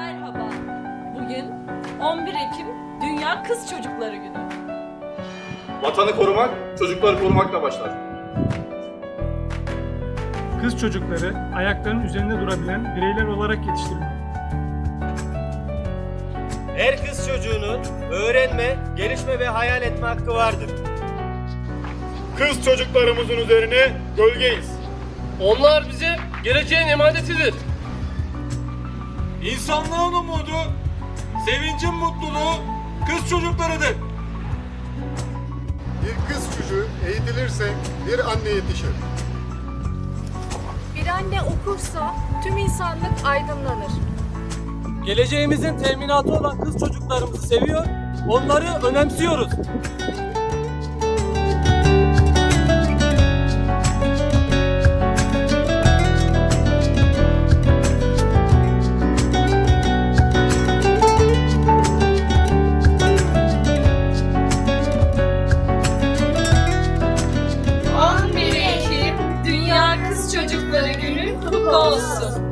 Merhaba. Bugün 11 Ekim Dünya Kız Çocukları Günü. Vatanı korumak, çocukları korumakla başlar. Kız çocukları ayaklarının üzerinde durabilen bireyler olarak yetiştirilir. Her kız çocuğunun öğrenme, gelişme ve hayal etme hakkı vardır. Kız çocuklarımızın üzerine gölgeyiz. Onlar bize geleceğin emanetidir. İnsanlığın umudu, sevincin mutluluğu kız çocuklarıdır. Bir kız çocuğu eğitilirse bir anne yetişir. Bir anne okursa tüm insanlık aydınlanır. Geleceğimizin teminatı olan kız çocuklarımızı seviyor, onları önemsiyoruz. Ekim Dünya